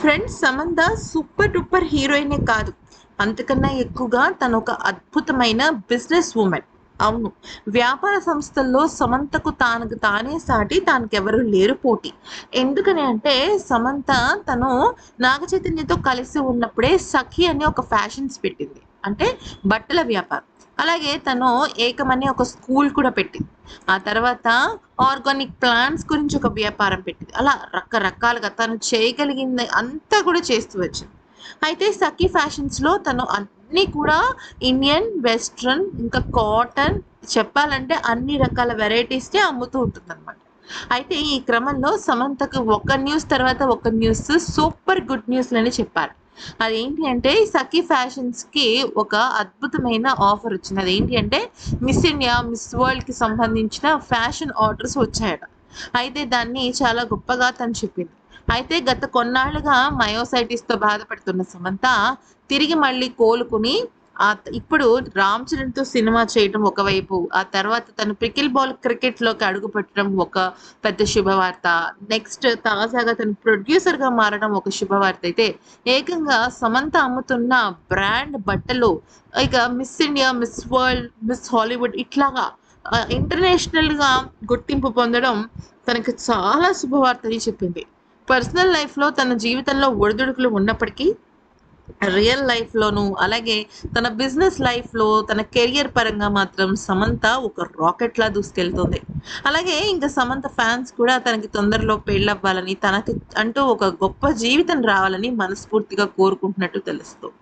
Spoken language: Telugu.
ఫ్రెండ్స్ సమంత సూపర్ డూపర్ హీరోయినే కాదు. అంతకన్నా ఎక్కువగా తను ఒక అద్భుతమైన బిజినెస్ ఉమెన్. అవును వ్యాపార సంస్థల్లో సమంతకు తానుకు తానే సాటి తానుకెవరు లేరు పోటీ. ఎందుకని అంటే సమంత తను నాగ చైతన్యతో కలిసి ఉన్నప్పుడే సఖి అని ఒక ఫ్యాషన్స్ పెట్టింది. అంటే బట్టల వ్యాపారం. అలాగే తను ఏకమని ఒక స్కూల్ కూడా పెట్టింది. ఆ తర్వాత ఆర్గానిక్ ప్లాంట్స్ గురించి ఒక వ్యాపారం పెట్టింది. అలా రకరకాలుగా తను చేయగలిగింది అంతా కూడా చేస్తూ వచ్చింది. అయితే సఖీ ఫ్యాషన్స్లో తను అన్నీ కూడా ఇండియన్ వెస్ట్రన్ ఇంకా కాటన్ చెప్పాలంటే అన్ని రకాల వెరైటీస్ని అమ్ముతూ ఉంటుంది అనమాట అయితే ఈ క్రమంలో సమంతకు ఒక న్యూస్ తర్వాత ఒక న్యూస్ సూపర్ గుడ్ న్యూస్లని చెప్పారు అదేంటి అంటే సఖీ ఫ్యాషన్స్కి ఒక అద్భుతమైన ఆఫర్ వచ్చింది. అదేంటి అంటే మిస్ ఇండియా మిస్ వరల్డ్కి సంబంధించిన ఫ్యాషన్ ఆర్డర్స్ వచ్చాయట. అయితే దాన్ని చాలా గొప్పగా తను చెప్పింది. అయితే గత కొన్నాళ్ళుగా మయోసైటిస్తో బాధపడుతున్న సమంత తిరిగి మళ్ళీ కోలుకుని ఆ ఇప్పుడు రామ్ చరణ్తో సినిమా చేయడం ఒకవైపు ఆ తర్వాత తను పికిల్ బాల్ క్రికెట్లోకి అడుగు పెట్టడం ఒక పెద్ద శుభవార్త. నెక్స్ట్ తాజాగా తను ప్రొడ్యూసర్గా మారడం ఒక శుభవార్త. అయితే ఏకంగా సమంత అమ్ముతున్న బ్రాండ్ బట్టలు ఇక miss India miss world miss Hollywood ఇట్లాగా ఇంటర్నేషనల్ ఇంటర్నేషనల్గా గుర్తింపు పొందడం తనకు చాలా శుభవార్తని చెప్పింది. పర్సనల్ లైఫ్లో తన జీవితంలో ఒడిదుడుకులు ఉన్నప్పటికీ రియల్ లైఫ్లోను అలాగే తన బిజినెస్ లైఫ్లో తన కెరియర్ పరంగా మాత్రం సమంత ఒక రాకెట్లా దూసుకెళ్తుంది. అలాగే ఇంకా సమంత ఫ్యాన్స్ కూడా తనకి తొందరలో పెళ్ళవ్వాలని తనకి అంటూ ఒక గొప్ప జీవితం రావాలని మనస్ఫూర్తిగా కోరుకుంటున్నట్టు తెలుస్తుంది